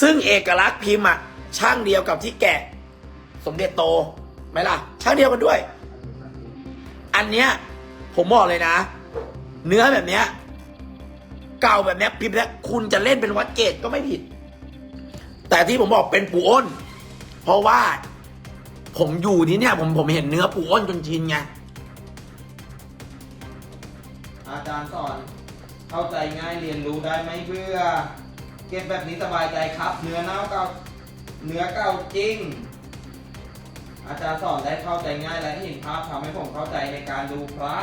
ซึ่งเอกลักษณ์พิมพ์อะช่างเดียวกับที่แกะ สมเด็จโตไหมล่ะ ช่างเดียวกันด้วย อันเนี้ยผมบอกเลยนะ เนื้อแบบเนี้ยเก่าแบบเนี้ยพิมพ์แล้วคุณจะเล่นเป็นวัดเกตก็ไม่ผิด แต่ที่ผมบอกเป็นปูอ้น เพราะว่าผมอยู่ที่เนี่ย ผมผมเห็นเนื้อปูอ้นจนชินไงอาจารย์สอน เข้าใจง่ายเรียนรู้ได้ไม่เบื่อ ก็บแบบนี้สบายใจครับ เนื้อเน่าเก่าเนื้อเก่าจริง อาจารย์สอนได้เข้าใจง่ายและเห็นภาพทำให้ผมเข้าใจในการดูพระ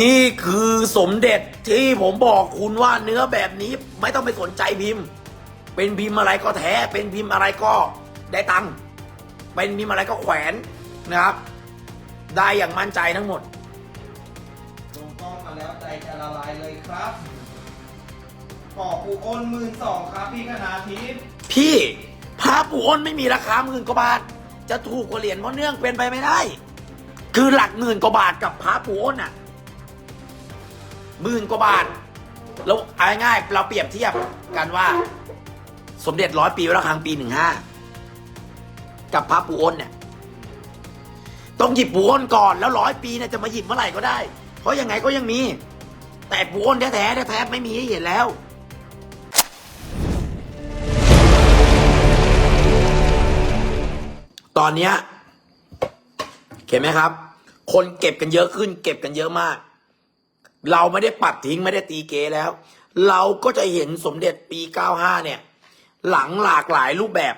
นี่คือสมเด็จที่ผมบอกคุณว่าเนื้อแบบนี้ไม่ต้องไปสนใจพิมพ์ เป็นพิมพ์อะไรก็แท้ เป็นพิมพ์อะไรก็ได้ตังค์เป็นพิมพ์อะไรก็แขวนนะครับ ได้อย่างมั่นใจทั้งหมดลงกล้องมาแล้วใจจะละลายเลยครับ ขอปูอ้นหมื่นสองครับพี่คณาทิพย์พี่พระปู่อ้นไม่มีราคาหมื่นกว่าบาท จะถูกกว่าเหรียญพ่อเนื่องเป็นไปไม่ได้ คือหลักหมื่นกว่าบาทกับพระปู่อ้นอะหมื่นกว่าบาท แล้วเอาง่ายๆเราเปรียบเทียบกันว่า สมเด็จร้อยปีวัดระฆังปีหนึ่งห้ากับพระปู่อ้นเนี่ยต้องหยิบปู่อ้นก่อนแล้วร้อยปีเนี่ยจะมาหยิบเมื่อไหร่ก็ได้ เพราะยังไงก็ยังมี แต่ปู่อ้นแท้ๆแท้ๆไม่มีให้เห็นแล้ว ตอนเนี้ยเห็นไหมครับ คนเก็บกันเยอะขึ้น เก็บกันเยอะมาก เราไม่ได้ปัดทิ้งไม่ได้ตีเกแล้ว เราก็จะเห็นสมเด็จปี 95 เนี่ย หลังหลากหลายรูปแบบ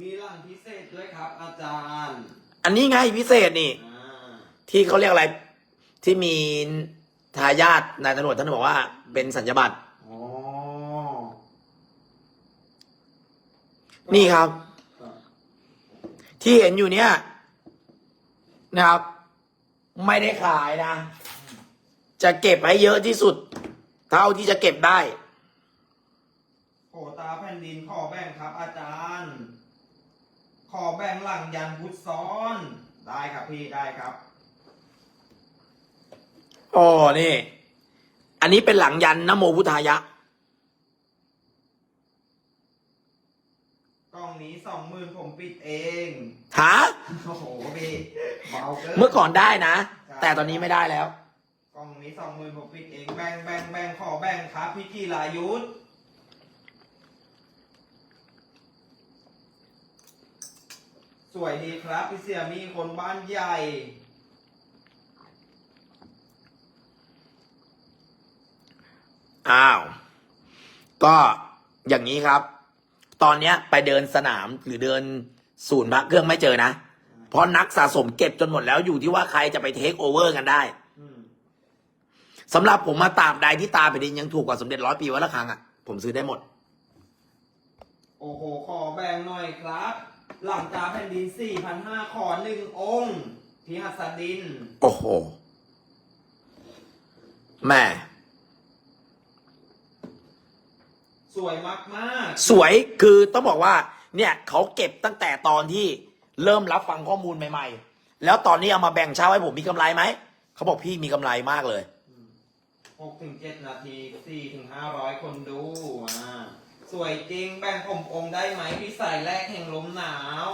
มีหลังพิเศษด้วยครับ อาจารย์อันนี้ไงพิเศษนี่ อ่าที่เขาเรียกอะไร ที่มีทายาทนายตำรวจท่านบอกว่า เป็นสัญญาบัตร อ๋อ นี่ครับ ที่เห็นอยู่เนี่ยนะครับ ไม่ได้ขายนะ จะเก็บให้เยอะที่สุด เท่าที่จะเก็บได้โขตาแผ่นดินขอแบ่งครับ อาจารย์ ขอแบ่งหลังยันพุทธซ้อน ได้ครับพี่ได้ครับ อ๋อนี่ อันนี้เป็นหลังยันนะโมพุทธายะ กล้องนี้สองหมื่นผมปิดเองหาโอ้โหพี่เบาเกินเมื่อก่อนได้นะ แต่ตอนนี้ไม่ได้แล้ว กล้องนี้สองหมื่นผมปิดเองแบ่งแบ่งแบ่งขอแบ่งครับพี่กีรายุทธสวยดีครับพี่เสียมีคนบ้านใหญ่อ้าว ก็อย่างนี้ครับ ตอนเนี้ยไปเดินสนามหรือเดินศูนย์พระเครื่องไม่เจอนะ เพราะนักสะสมเก็บจนหมดแล้วอยู่ที่ว่าใครจะไปเทคโอเวอร์กันได้อืมสำหรับผมมาตราบใดที่ตาแผ่นดินยังถูกกว่าสมเด็จร้อยปีวัดระฆังอะผมซื้อได้หมด โอ้โห ขอแบ่งหน่อยครับ หลังจาแผ่นดิน4,500ขอหนึ่งองค์พี่หัสดิน โอ้โหแม่ สวยมากมากสวยคือต้องบอกว่า เนี่ยเขาเก็บตั้งแต่ตอนที่เริ่มรับฟังข้อมูลใหม่ ๆ แล้วตอนนี้เอามาแบ่งเช่าให้ผมมีกำไรไหม เขาบอกพี่มีกำไรมากเลย6ถึง7นาที4ถึง500คนดูอ่าสวยจริงแบ่งผมองค์ได้ไหมพี่สายแรกแห่งลมหนาว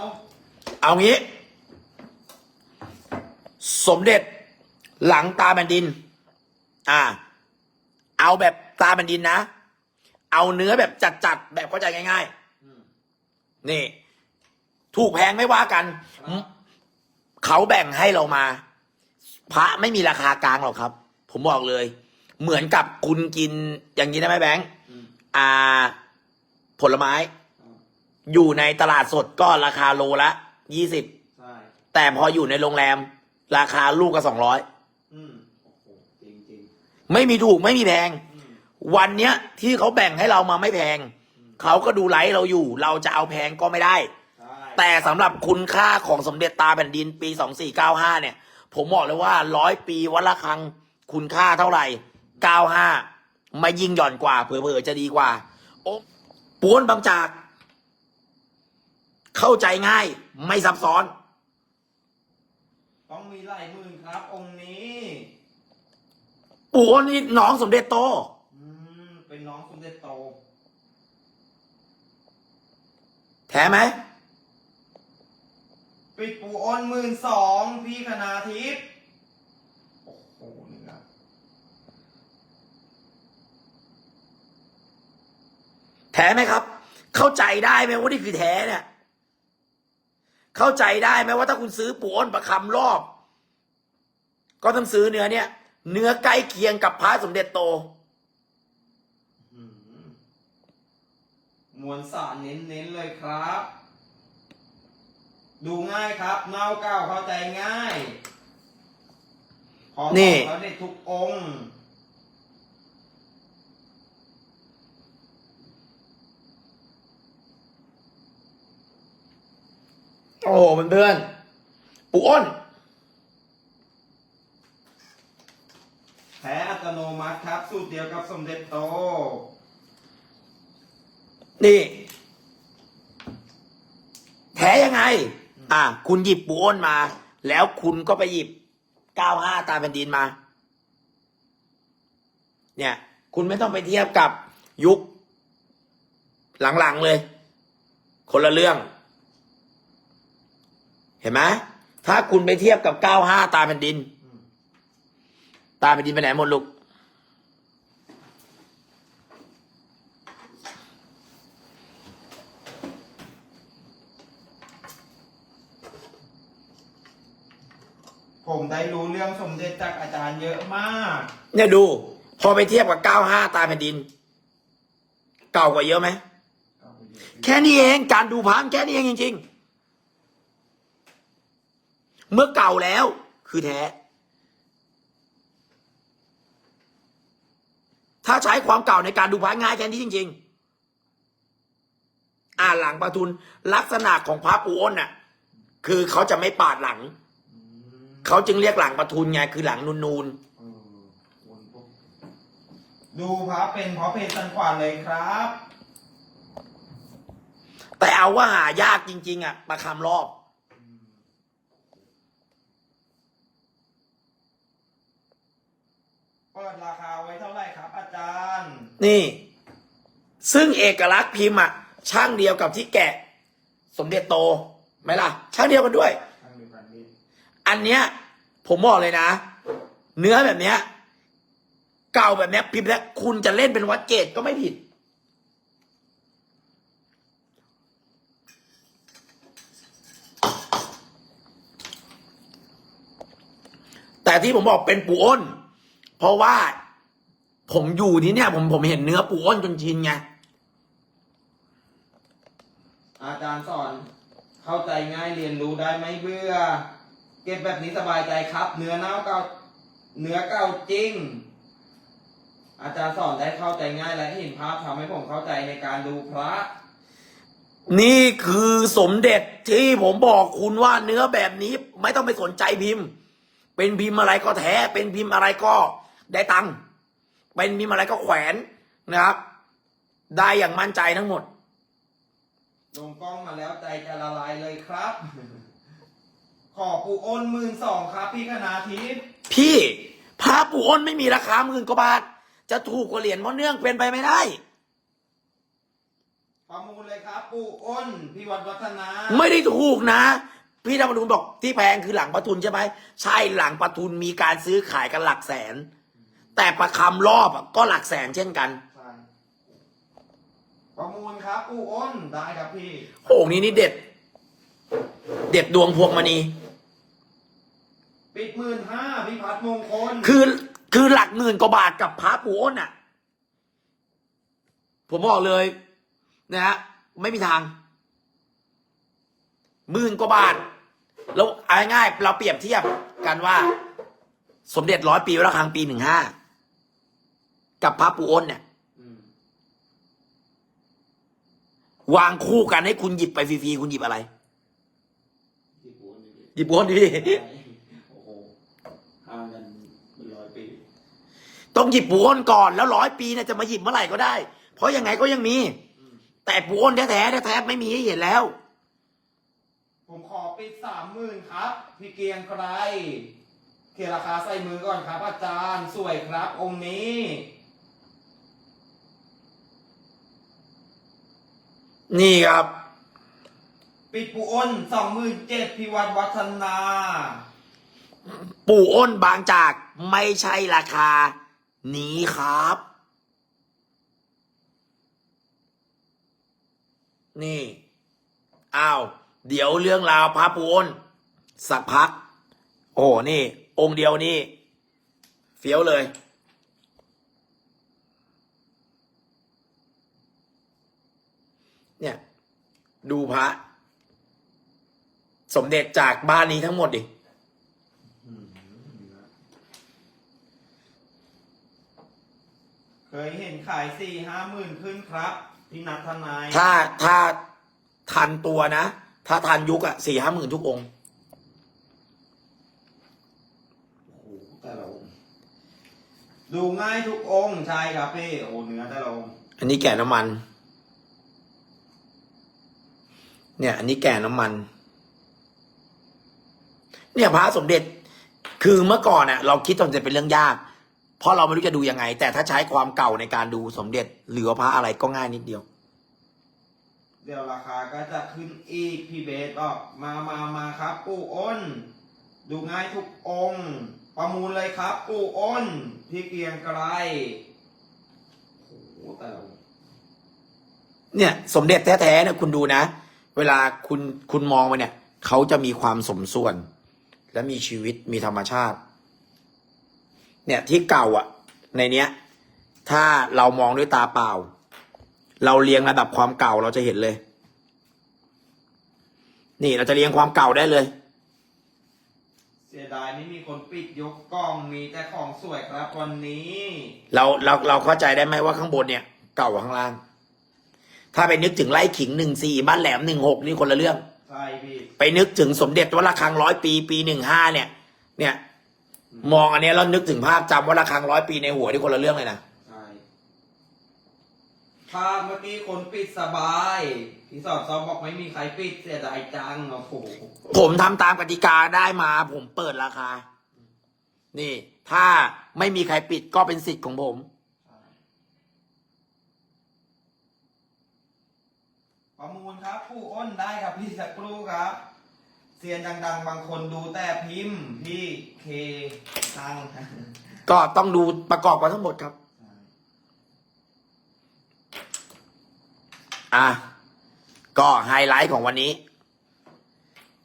เอางี้ สมเด็จหลังตาแผ่นดิน อ่า เอาแบบตาแผ่นดินนะ เอาเนื้อแบบจัดๆแบบเข้าใจง่ายอืมๆนี่ ถูกแพงไม่ว่ากันครับเขาแบ่งให้เรามา พระไม่มีราคากลางหรอกครับ ผมบอกเลย เหมือนกับคุณกินอย่างนี้ได้ไหมแบงค์อืมอ่า ผลไม้อ่าอยู่ในตลาดสดก็ราคาโลละยี่สิบใช่แต่พออยู่ในโรงแรม ราคาลูกก็สองร้อยอืมโอ้โหจริงจริงไม่มีถูกไม่มีแพงๆอืม วันเนี้ยที่เขาแบ่งให้เรามาไม่แพง เขาก็ดูไลฟ์เราอยู่ เราจะเอาแพงก็ไม่ได้ใช่แต่สำหรับคุณค่าของสมเด็จตาแผ่นดินปี 2495 เนี่ย ผมบอกเลยว่าร้อยปีวัดละครังคุณค่าเท่าไหร่ 95ไม่ยิ่งหย่อนกว่า เผลอๆจะดีกว่า โอ้ปวนบางจาก เข้าใจง่ายไม่ซับซ้อน ต้องมีหลายหมื่นครับ องค์นี้ ปู่อ้นนี่น้องสมเด็จโตอืมเป็นน้องสมเด็จโต แท้ไหมปิดปูอ้นหมื่นสองพี่คณาทิพย์โอ้โหนี่นะแท้ไหมครับ เข้าใจได้ไหมว่านี่คือแท้เนี่ย เข้าใจได้ไหมว่าถ้าคุณซื้อปูอ้นประคำรอบ ก็ต้องซื้อเนื้อเนี่ย เนื้อใกล้เคียงกับพระสมเด็จโต อื้อหือ มวลสารเน้นๆเลยครับ ดูง่ายครับ เน่าเก้าเข้าใจง่าย พอนี่เขาได้ทุกองค์โอ้โหเพื่อนๆปูอ้นแท้อัตโนมัติครับ สูตรเดียวกับสมเด็จโต นี่แท้ยังไง อะคุณหยิบปูอ้นมา แล้วคุณก็ไปหยิบ95ตาแผ่นดินมา เนี่ย คุณไม่ต้องไปเทียบกับยุค หลังๆเลย คนละเรื่อง เห็นไหมถ้าคุณไปเทียบกับ95ตาแผ่นดิน ตาแผ่นดินไปไหนหมดลูก ผมได้รู้เรื่องสมเด็จจากอาจารย์เยอะมาก เนี่ยดู พอไปเทียบกับ 95 ตามแผ่นดิน เก่ากว่าเยอะไหม แค่นี้เองการดูพังแค่นี้เองจริง ๆ เมื่อเก่าแล้วคือแท้ ถ้าใช้ความเก่าในการดูพังง่ายแค่นี้จริง ๆอ่าหลังประทุนลักษณะของพระปูอ้นน่ะ คือเขาจะไม่ปาดหลัง เขาจึงเรียกหลังประทุนไงคือหลังนูนเออวนปุ๊บดูพระเป็นเพราะเพศสันขวานเลยครับๆแต่เอาว่าหายากจริง ๆ อะประคำรอบ เปิดราคาไว้เท่าไหร่ครับ อาจารย์ นี่ ซึ่งเอกลักษณ์พิมพ์อะช่างเดียวกับที่แกะ สมเด็จโตไหมล่ะ ช่างเดียวกันด้วย อันเนี้ยผมบอกเลยนะ เนื้อแบบเนี้ย เก่าแบบเนี้ยพิมพ์แล้วคุณจะเล่นเป็นวัดเกตก็ไม่ผิด แต่ที่ผมบอกเป็นปูอ้น เพราะว่าผมอยู่ที่เนี่ย ผมผมเห็นเนื้อปูอ้นจนชินไงอาจารย์สอนเข้าใจง่ายเรียนรู้ได้ไหมเบื่อ เก็บแบบนี้สบายใจครับ เนื้อเน่าเก่าเนื้อเก่าจริง อาจารย์สอนได้เข้าใจง่ายและเห็นภาพทำให้ผมเข้าใจในการดูพระ นี่คือสมเด็จที่ผมบอกคุณว่าเนื้อแบบนี้ไม่ต้องไปสนใจพิมพ์ เป็นพิมพ์อะไรก็แท้ เป็นพิมพ์อะไรก็ได้ตังค์เป็นพิมพ์อะไรก็แขวนนะครับ ได้อย่างมั่นใจทั้งหมดลงกล้องมาแล้วใจจะละลายเลยครับ ขอปูอ้นหมื่นสองครับพี่คณาทิพย์พี่พระปู่อ้นไม่มีราคาหมื่นกว่าบาท จะถูกกว่าเหรียญมอเนื่องเป็นไปไม่ได้ ประมูลเลยครับปูอ้นพี่วัดวัฒนาไม่ได้ถูกนะ พี่ธรรมนูญบอกที่แพงคือหลังประทุนใช่ไหมใช่หลังประทุนมีการซื้อขายกันหลักแสน แต่ประคำรอบอะก็หลักแสนเช่นกันใช่ประมูลครับปูอ้นได้ครับพี่ โอ้โหนี่นี่เด็ด เด็ดดวงพวงมณี ปิดหมื่นห้าพี่พัฒน์มงคล คือคือหลักหมื่นกว่าบาทกับพระปู่อ้นอะ ผมบอกเลยนะฮะไม่มีทางหมื่นกว่าบาท แล้วเอาง่ายๆเราเปรียบเทียบกันว่า สมเด็จร้อยปีวัดระฆังปีหนึ่งห้ากับพระปู่อ้นเนี่ยอืมวางคู่กันให้คุณหยิบไปฟรีๆคุณหยิบอะไรพี่ปูอ้นนี่หยิบปู่อ้นดิพี่ โอ้โหห่างกันเป็นร้อยปี ต้องหยิบปู่อ้นก่อนแล้วร้อยปีเนี่ยจะมาหยิบเมื่อไหร่ก็ได้ เพราะยังไงก็ยังมีอืมแต่ปู่อ้นแท้ๆแท้ๆไม่มีให้เห็นแล้ว ผมขอปิดสามหมื่นครับ พี่เกรียงไกรเขียนราคาใส่มือก่อนครับ อาจารย์สวยครับ องค์นี้นี่ครับ ปิดปูอ้นสองหมื่นเจ็ดพิวัตรวัฒนา ปู่อ้นบางจากไม่ใช่ราคา นี้ครับ นี่ อ้าว เดี๋ยวเรื่องราวพระปูนสักพัก โอ้นี่ องค์เดียวนี่ เฟี้ยวเลย เนี่ย ดูพระ สมเด็จจากบ้านนี้ทั้งหมดดิ เคยเห็นขายสี่ห้าหมื่นขึ้นครับพี่นัททนายถ้าถ้าทันตัวนะ ถ้าทันยุคอะสี่ห้าหมื่นทุกองค์โอ้โหแต่ละองค์ดูง่ายทุกองค์ใช่ครับพี่โอ้โหเนื้อแต่ละองค์อันนี้แก่น้ำมัน เนี่ย อันนี้แก่น้ำมัน เนี่ยพระสมเด็จคือเมื่อก่อนอะเราคิดสมเด็จเป็นเรื่องยาก เพราะเราไม่รู้จะดูยังไง แต่ถ้าใช้ความเก่าในการดูสมเด็จหรือว่าพระอะไรก็ง่ายนิดเดียว เดี๋ยวราคาก็จะขึ้นอีกพี่เบสบอกมามามาครับ ปู่อ้น ดูง่ายทุกองค์ ประมูลเลยครับ ปู่อ้น พี่เกรียงไกรโอ้โหแต่ละองค์เนี่ย สมเด็จแท้ๆเนี่ยคุณดูนะ เวลาคุณคุณมองไปเนี่ย เขาจะมีความสมส่วน และมีชีวิตมีธรรมชาติ เนี่ยที่เก่าอะ ในเนี้ย ถ้าเรามองด้วยตาเปล่า เราเรียงระดับความเก่าเราจะเห็นเลย นี่เราจะเรียงความเก่าได้เลย เสียดายไม่มีคนปิดยกกล้องมีแต่ของสวยครับวันนี้เราเราเราเข้าใจได้ไหมว่าข้างบนเนี่ย เก่ากว่าข้างล่าง ถ้าไปนึกถึงไล่ขิงหนึ่งสี่บ้านแหลมหนึ่งหกนี่คนละเรื่อง ใช่พี่ไปนึกถึงสมเด็จวัดระฆังร้อยปี ปีหนึ่งห้าเนี่ย เนี่ย มองอันเนี้ยแล้วนึกถึงภาพจำวัดระฆังร้อยปีในหัวที่คนละเรื่องเลยนะ ใช่ภาพเมื่อกี้คนปิดสบายพี่สอบซอมบอกไม่มีใครปิดเสียดายจังโอ้โหผมทำตามกติกาได้มา ผมเปิดราคา นี่ ถ้าไม่มีใครปิดก็เป็นสิทธิ์ของผม ประมูลครับผู้อ้นได้ครับพี่สักครู่ครับ เซียนดัง ๆ บางคนดูแต่พิมพ์พี่เคทังก็ต้องดูประกอบกันทั้งหมดครับ อะ ก็ไฮไลท์ของวันนี้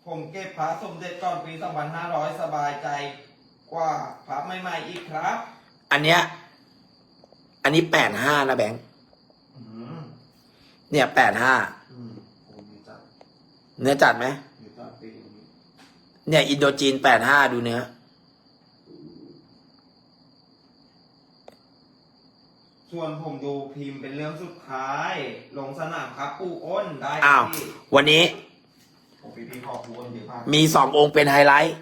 ผมเก็บพระสมเด็จก่อนปี2500 สบายใจกว่าพระใหม่ๆอีกครับ อันเนี้ย อันนี้แปดห้านะแบงค์อืมเนี่ยแปดห้าอืมโอ้มีจัดเนื้อจัดไหมมีจัดปีนี้ เนี่ย อินโดจีนแปดห้าดูเนื้อส่วนผมดูพิมพ์เป็นเรื่องสุดท้าย ลงสนามครับปู่อ้นได้อ้าวพี่วันนี้ผมพี่พี่ขอปู่อ้นเยอะมากมีสององค์เป็นไฮไลท์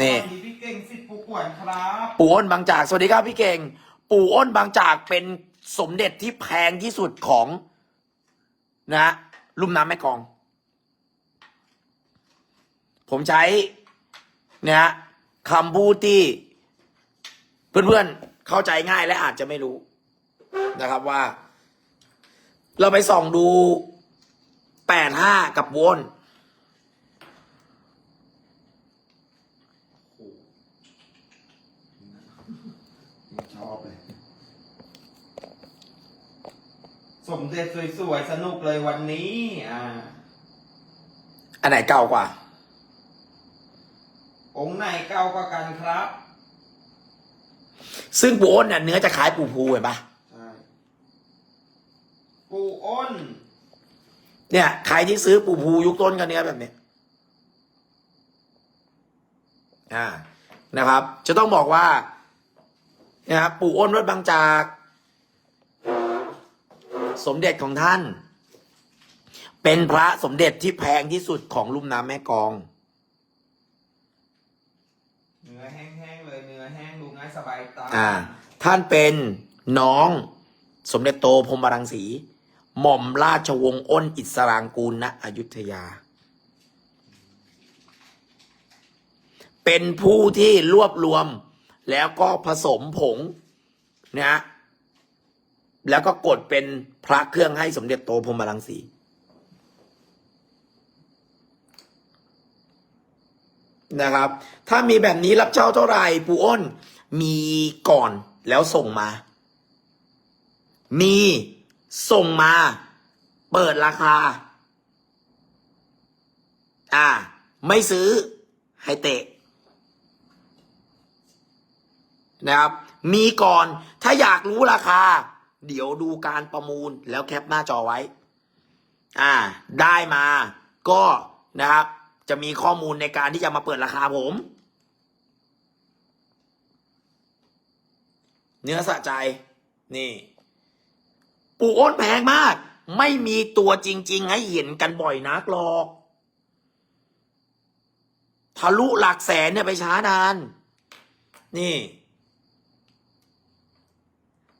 นี่สวัสดีพี่เก่งสิทธิ์ปู่กวนครับปู่อ้นบางจาก สวัสดีครับพี่เก่ง ปู่อ้นบางจากเป็นสมเด็จที่แพงที่สุดของ นะลุ่มน้ำแม่กลอง ผมใช้นะฮะคำพูดที่เพื่อนๆเข้าใจง่ายและอาจจะไม่รู้นะครับว่า เราไปส่องดูแปดห้ากับวนโอ้โหชอบเลย สมเด็จสวยๆ สนุกเลยวันนี้ อ่า อันไหนเก่ากว่า องค์ไหนเก่ากว่ากันครับ ซึ่งปู่อ้นเนี่ยเนื้อจะคล้ายปู่ภูเห็นปะใช่ปู่อ้น เนี่ยใครที่ซื้อปู่ภูยุคต้นกันเนี้ยแบบเนี้ยอ่านะครับ จะต้องบอกว่าเนี่ยครับปู่อ้นวัดบางจาก สมเด็จของท่าน เป็นพระสมเด็จที่แพงที่สุดของลุ่มน้ำแม่กลอง เนื้อแห้งๆเลยเนื้อแห้งดูง่ายสบายตาอ่า ท่านเป็นน้องสมเด็จโตพรหมรังสี หม่อมราชวงศ์อ้นอิสรางกูลณอยุธยา เป็นผู้ที่รวบรวมแล้วก็ผสมผงนะฮะแล้วก็กดเป็นพระเครื่องให้สมเด็จโตพรหมรังสี นะครับ ถ้ามีแบบนี้รับเช่าเท่าไหร่ปูอ้น มีก่อนแล้วส่งมา มีส่งมา เปิดราคา อ่า ไม่ซื้อให้เตะนะครับ มีก่อนถ้าอยากรู้ราคา เดี๋ยวดูการประมูลแล้วแคปหน้าจอไว้ อ่า ได้มาก็นะครับ จะมีข้อมูลในการที่จะมาเปิดราคาผม เนื้อสะใจ นี่ ปูอ้นแพงมาก ไม่มีตัวจริง ๆ ให้เห็นกันบ่อยนักหรอก ทะลุหลักแสนเนี่ยไปช้านาน นี่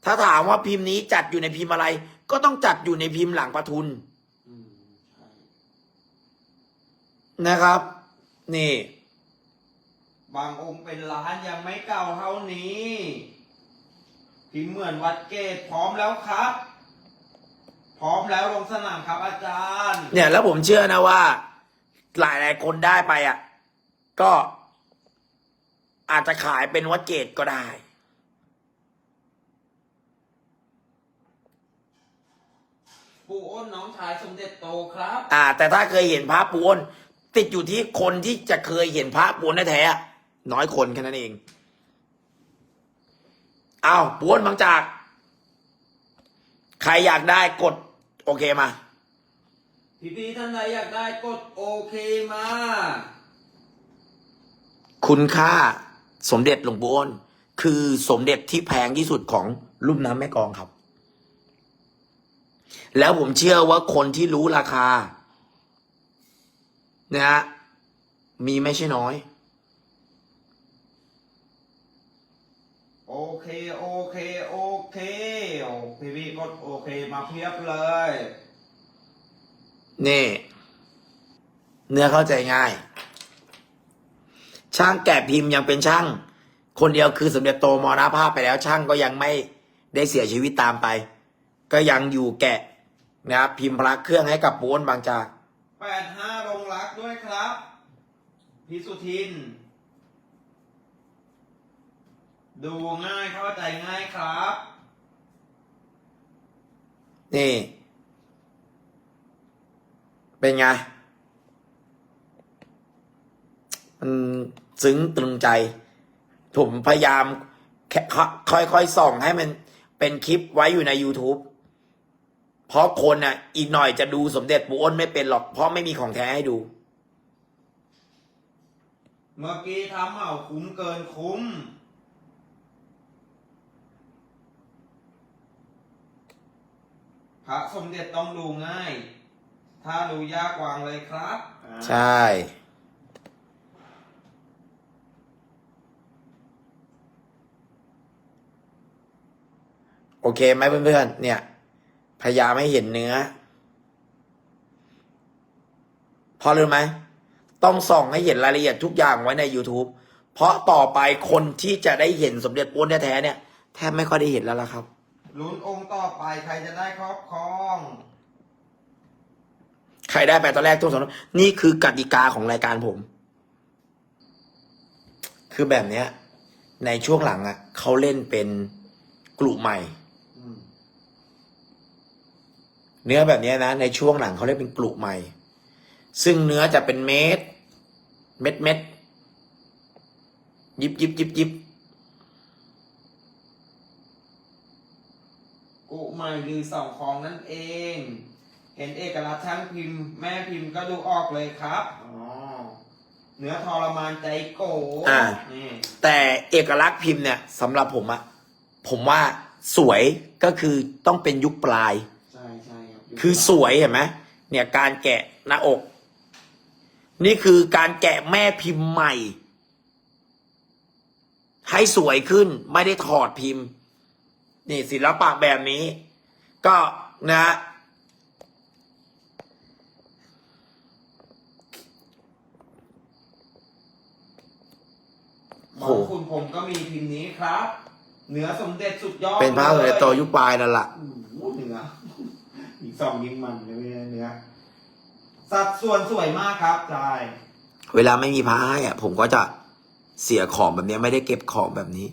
ถ้าถามว่าพิมพ์นี้จัดอยู่ในพิมพ์อะไร ก็ต้องจัดอยู่ในพิมพ์หลังประทุน อืมใช่ นะครับ นี่ บางองค์เป็นล้านยังไม่เก่าเท่านี้พิมพ์เหมือนวัดเกตพร้อมแล้วครับ พร้อมแล้วลงสนามครับอาจารย์ เนี่ย แล้วผมเชื่อนะว่า หลายหลายๆคนได้ไปอะ ก็อาจจะขายเป็นวัดเกตก็ได้ ปู่อ้นน้องชายสมเด็จโตครับ อ่า แต่ถ้าเคยเห็นพระปูน ติดอยู่ที่คนที่จะเคยเห็นพระปูนแท้ๆอะน้อยคนแค่นั้นเองอ้าวปูนบางจาก ใครอยากได้กด โอเคมา พี่พี่ๆท่านใดอยากได้กดโอเคมา คุณค่าสมเด็จหลวงปู่อ้นคือสมเด็จที่แพงที่สุดของลุ่มน้ำแม่กลองครับ แล้วผมเชื่อว่าคนที่รู้ราคา นะฮะมีไม่ใช่น้อย โอเคโอเคโอเคโอ้พี่พี่ๆกดโอเคมาเพียบเลย นี่ เนื้อเข้าใจง่าย ช่างแกะพิมพ์ยังเป็นช่าง คนเดียวคือสมเด็จโตมรณภาพไปแล้วช่างก็ยังไม่ได้เสียชีวิตตามไป ก็ยังอยู่แกะนะครับพิมพ์พระเครื่องให้กับปูนบางจากแปดห้าลงรักด้วยครับ พี่สุทิน ดูง่ายเข้าใจง่ายครับ นี่ เป็นไง มันซึ้งตรึงใจ ผมพยายามค่อยๆส่องให้มันเป็นคลิปไว้อยู่ใน YouTube เพราะคนอะ อีกหน่อยจะดูสมเด็จปู่อ้นไม่เป็นหรอก เพราะไม่มีของแท้ให้ดู เมื่อกี้ทำเอาคุ้มเกินคุ้ม พระสมเด็จต้องดูง่าย ถ้าดูยากวางเลยครับใช่ โอเคไหมเพื่อนๆ เนี่ย พยายามให้เห็นเนื้อ พอรู้ไหม ต้องส่องให้เห็นรายละเอียดทุกอย่างไว้ใน YouTube เพราะต่อไปคนที่จะได้เห็นสมเด็จป้นแท้ๆเนี่ยแทบไม่ค่อยได้เห็นแล้วล่ะครับ ลุ้นองค์ต่อไปใครจะได้ครอบครอง ใครได้ไปตอนแรกตัวสองนี่คือกติกาของรายการผม คือแบบเนี้ย ในช่วงหลังอะเขาเล่นเป็นกลุ่มใหม่ อืมเนื้อแบบเนี้ยนะในช่วงหลังเขาเล่นเป็นกลุ่มใหม่ ซึ่งเนื้อจะเป็นเม็ด เม็ดเม็ดยิบยิบยิบยิบกุใหม่หรือสองของนั่นเอง เห็นเอกลักษณ์ช่างพิมพ์ แม่พิมพ์ก็ดูออกเลยครับอ๋อเนื้อทรมานใจโกอ่านี่แต่เอกลักษณ์พิมพ์เนี่ยสำหรับผมอะผมว่าสวยก็คือต้องเป็นยุคปลาย ใช่ใช่ครับคือสวยเห็นไหมเนี่ยการแกะหน้าอก นี่คือการแกะแม่พิมพ์ใหม่ ให้สวยขึ้นไม่ได้ถอดพิมพ์ นี่ศิลปะแบบนี้ ก็นะหมอคุณผมก็มีพิมพ์นี้ครับเนื้อสมเด็จสุดยอดเป็นพระสมเด็จโตลยยุคปลายนั่นแหละโอ้โหเนื้ออีกสองยิ่งมันเลยเนื้อ สัดส่วนสวยมากครับจายเวลาไม่มีพระให้อะผมก็จะเสียของแบบเนี้ยไม่ได้เก็บของแบบนี้